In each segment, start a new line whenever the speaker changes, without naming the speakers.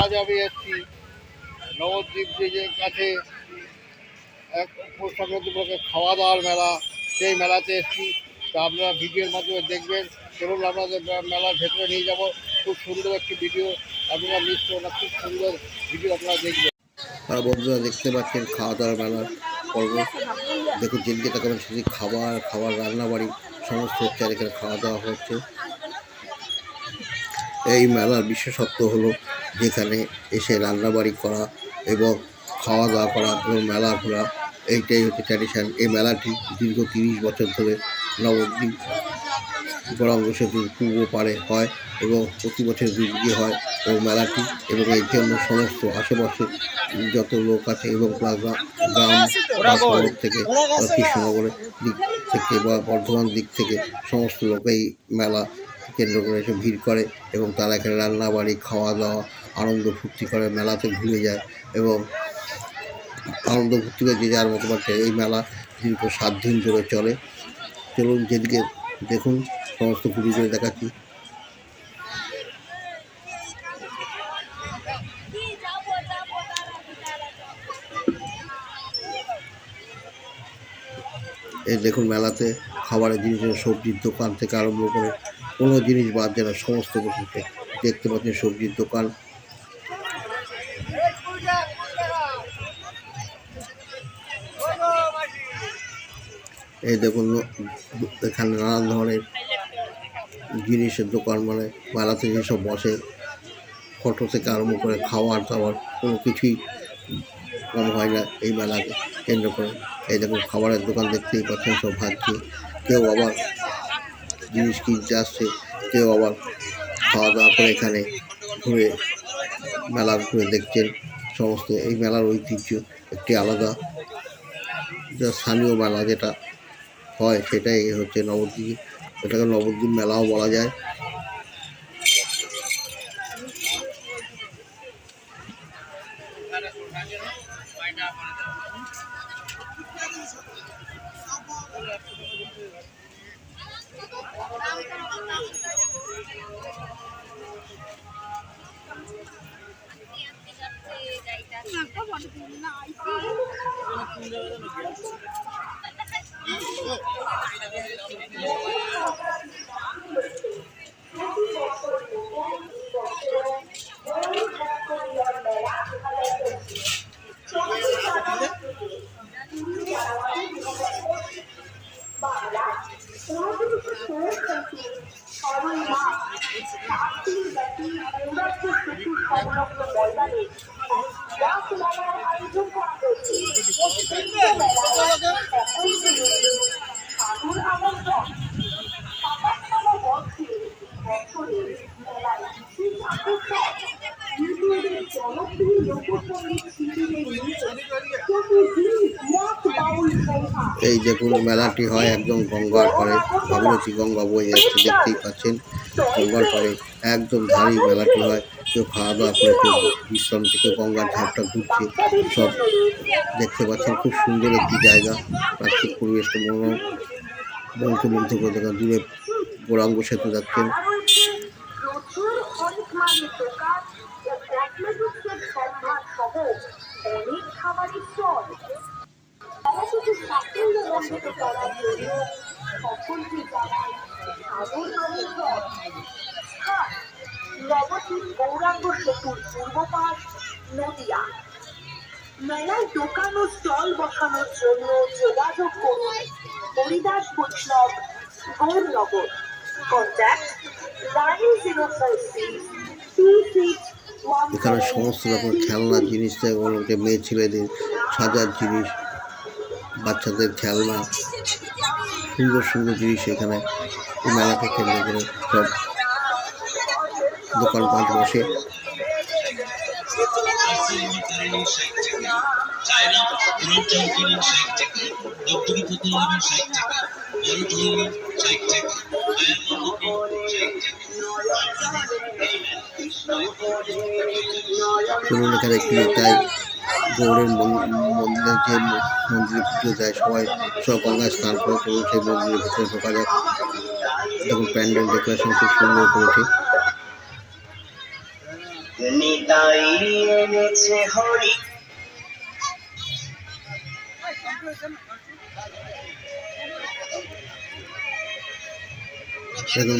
আজ আমি একটি নবদ্বীপ ব্রিজের কাছে এক পশ্চিমবঙ্গে খাওয়া দাওয়ার মেলা, সেই মেলাতে এসেছি। তা আপনারা ভিডিওর মাধ্যমে দেখবেন চলুন আপনাদের মেলার ভেতরে নিয়ে যাব। খুব সুন্দর একটি ভিডিও। আপনারা মিস করবেন খুব সুন্দর ভিডিও আপনারা দেখবেন।
আর বন্ধুরা, দেখতে পাচ্ছেন খাওয়া দাওয়ার মেলার পর্ব। দেখুন যেদিকে তাকাবেন সেদিকে খাবার খাবার রান্না বাড়ি সমস্ত হচ্ছে আর এখানে খাওয়া দাওয়া হচ্ছে। এই মেলার বিশেষত্ব হলো যেখানে এসে রান্নাবাড়ি করা এবং খাওয়া দাওয়া করা এবং মেলা ঘোরা, এইটাই হচ্ছে ট্র্যাডিশন এই মেলাটি দীর্ঘ তিরিশ বছর ধরে নবদ্বীপ গরম সেতুর পূর্ব পারে হয় এবং প্রতি বছর দুদিকে হয় এবং মেলাটি এবং এর জন্য সমস্ত আশেপাশে যত লোক আছে এবং গ্রাম শহর থেকে, কৃষ্ণনগরের দিক থেকে বা বর্ধমান দিক থেকে সমস্ত লোক এই মেলা কেন্দ্র করে এসে ভিড় করে এবং তারা এখানে রান্না বাড়ি খাওয়া দাওয়া আনন্দ ফুর্তি করে, মেলাতে ঘুরে যায় এবং আনন্দ ফুর্তি করে যে যার মতো পারছে এই মেলা দীর্ঘ সাত দিন ধরে চলে। চলুন যেদিকে দেখুন, সমস্ত ঘুরি করে দেখাচ্ছি। এই দেখুন মেলাতে খাবারের জিনিস, সবজির দোকান থেকে আরম্ভ করে কোনো জিনিস বাদ না সমস্ত বসেছে দেখতে পাচ্ছেন সবজির দোকান। এই দেখুন, এখানে নানান ধরনের জিনিসের দোকান মানে মেলাতে যেসব বসে, ফটো থেকে আরম্ভ করে খাওয়ার দাওয়ার কোনো কিছুই কম হয় না এই মেলাকে কেন্দ্র করে। এই দেখুন, খাবারের দোকান দেখতেই পাচ্ছেন সব ভাবছে কেউ আবার জিনিস কিনতে আসছে, কেউ আবার খাওয়া দাওয়া করে এখানে ঘুরে মেলা ঘুরে দেখছেন সমস্ত। এই মেলার ঐতিহ্য একটি আলাদা, যা স্থানীয় মেলা যেটা হয় সেটাই হচ্ছে নবদ্বীপ। এটাকে নবদ্বীপ মেলাও বলা যায়। Alexander. এই দেখুন, মেলাটি হয় একদম গঙ্গার পাড়ে। ভাগীরথী গঙ্গা বয়ে যাচ্ছে, দেখতেই পাচ্ছেন। গঙ্গার পাড়ে একদম ধারি মেলাটি হয়। কেউ খাওয়া দাওয়া করে, কেউ বিশ্রাম থেকে গঙ্গার ধারটা ঘুরছে। সব দেখতে পাচ্ছেন, খুব সুন্দর একটি জায়গা। প্রাকৃতিক পরিবেশটা মনোরম, মনকে মুগ্ধ করে দেখা দূরে গৌরাঙ্গ সেতু যাচ্ছেন।
অনেক মানের ও কসমেটিক্সের সম্ভার সহ অনেক খাবারের স্টল মেলাটিকে সাফল্য মণ্ডিত করার জন্য সকলকে জানাই সাদর আমন্ত্রণ স্থান নবদ্বীপ গৌরাঙ্গ সেতুর পূর্ব পাশ নদিয়া মেলায় দোকান ও স্টল বসানোর জন্য যোগাযোগ করুন Haridas Baishnab Gournagar contact nine zero two six
এখানে সমস্ত রকম খেলনার জিনিস থেকে মেয়ে ছেলেদের সাজার জিনিস, বাচ্চাদের খেলনা, সুন্দর সুন্দর জিনিস এখানে মেলাকে কেন্দ্র করে সব দোকানপাট বসে। একটু তাই গৌড়ের মন- মন্দিরের যে মন্দিরে পুজো দেয় সবাই সব গঙ্গায় স্নান করে চলুন সেই মন্দিরের ভিতরে ঢোকা প্যান্ডেল ডেকোরেশন খুব সুন্দর করেছে।
হরি।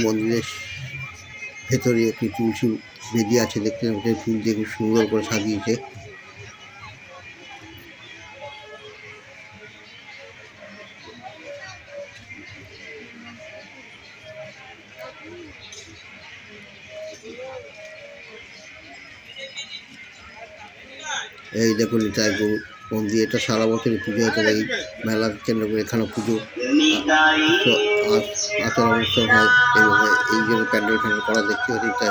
মন্দিরের ভেতরে একটি তুলসী বেদি আছে দেখতে পাচ্ছেন ফুল দিয়ে খুব সুন্দর করে সাজিয়েছে। এই দেখুন নিতাই গরু মন্দির এটা সারা বছরই পুজো হতে থাকে মেলা কেন্দ্র করে এখানে পুজো। আচার অনুষ্ঠান হয় এবং এই জন্য প্যান্ডেল ফ্যান্ডেল করা দেখতে পাচ্ছি তাই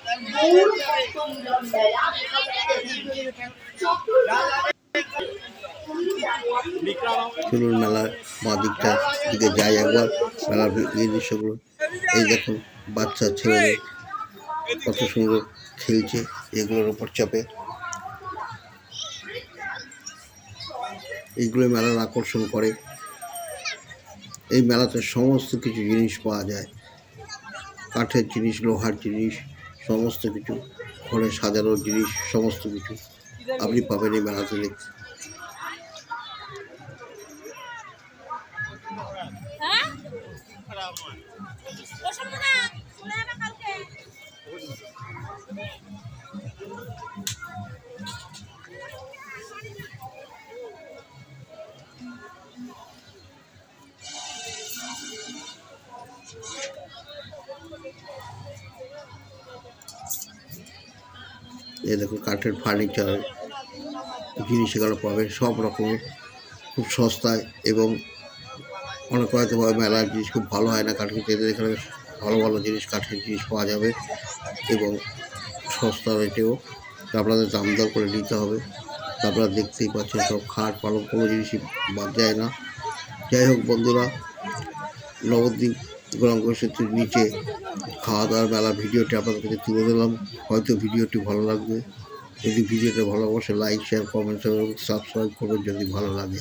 চলুন মেলার মা দিকটা দিকে যাই একবার, মেলার এই দৃশ্যগুলো। এই দেখুন, বাচ্চা, ছেলে কত সুন্দর খেলছে, এগুলোর ওপর চাপে। এইগুলো মেলার আকর্ষণ করে। এই মেলাতে সমস্ত কিছু জিনিস পাওয়া যায়। কাঠের জিনিস, লোহার জিনিস সমস্ত কিছু ঘরে সাজানোর জিনিস সমস্ত কিছু আপনি পাবেন এই মেলাতে। দেখতে এই দেখুন, কাঠের ফার্নিচার জিনিস এগুলো পাবেন, সব রকমের, খুব সস্তায় এবং অনেক হয়তো মেলার জিনিস, খুব ভালো হয় না কাঠের যেতে এখানে ভালো ভালো জিনিস, কাঠের জিনিস পাওয়া যাবে এবং সস্তা রেটেও। আপনাদের দাম দর করে নিতে হবে। আপনারা দেখতেই পাচ্ছেন, সব খাট পালং কোনো জিনিসই বাদ যায় না। যাই হোক বন্ধুরা, নবদ্বীপ গৌরাঙ্গ সেতুর নিচে খাওয়া দাওয়ার বেলা ভিডিওটি আপনাদের কাছে তুলে দিলাম হয়তো ভিডিওটি ভালো লাগবে। যদি ভিডিওটা ভালো অবশ্যই লাইক শেয়ার কমেন্ট এবং সাবস্ক্রাইব করবেন যদি ভালো লাগে।